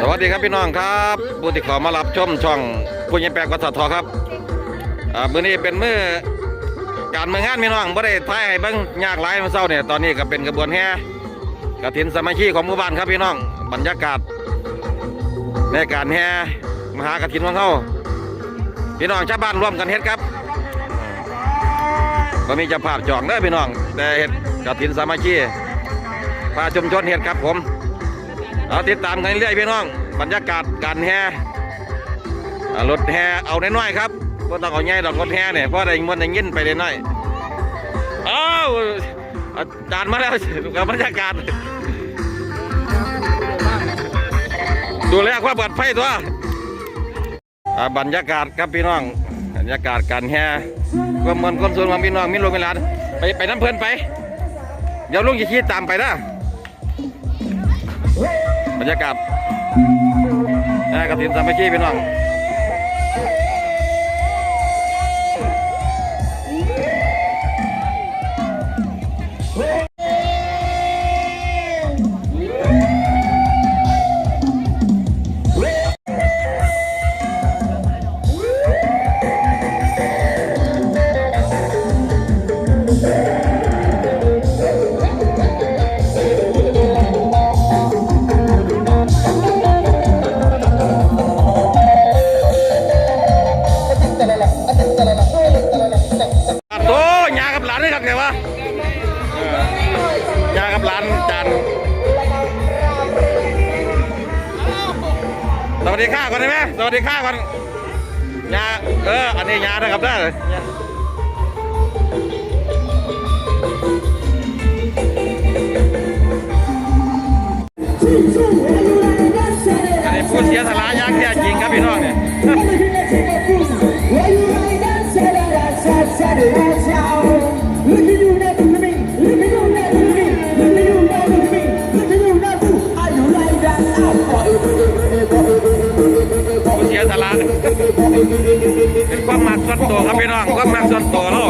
สวัสดีครับพี่น้องครับผู้ที่ขอมารับชมช่องผู้ยิงแปลกวัดสะทอครับอ่ามื้อนี้เป็นมื้อการเมืองงานพี่น้องบ่ได้ท้ายให้เบิ่งยากหลายมื้อเช้าเนี่ยตอนนี้ก็เป็นกระบวนแห่กฐินสมัคคีของหมู่บ้านครับพี่น้องบรรยากาศในการแห่มหากฐินของเขาพี่น้องชาวบ้านร่วมกันเฮ็ดครับก็มีเจ้าภาพจองเด้อพี่น้อง แต่เฮ็ดกฐินสามัคคีพาชุมชนเฮ็ดครับผม เอาติดตามกันเรื่อยพี่น้อง บรรยากาศการแห่รถแห่เอาน้อยๆครับก็ต้องเอาใหญ่ดอกรถแห่เนี่ยเพราะได้มันได้ยินไปได้น้อยอ้าวอาจารย์มาแล้วกับบรรยากาศ ดูแลความปลอดภัยตัวบรรยากาศครับพี่น้อง บรรยากาศการแห่ความมันความสูงของพี่น้องมีลูกมีหลานไปไปน้ำเพลินไป เดี๋ยวลุงจะขี่ตามไปนะ บรรยากาศนะกระถินสามัคคีพี่น้อง ไงวะยากับหลานจานสวัสดีข้าก่อนได้ไหมสวัสดีข้าก่อนยาเอออันนี้ยานะครับได้เลยอันนี้ผู้เสียสละยางแท้จริงครับพี่น้องเนี่ย สียสละเป็นความมักส่วนตัวครับพี่น้องความมักส่วนตัวแล้ว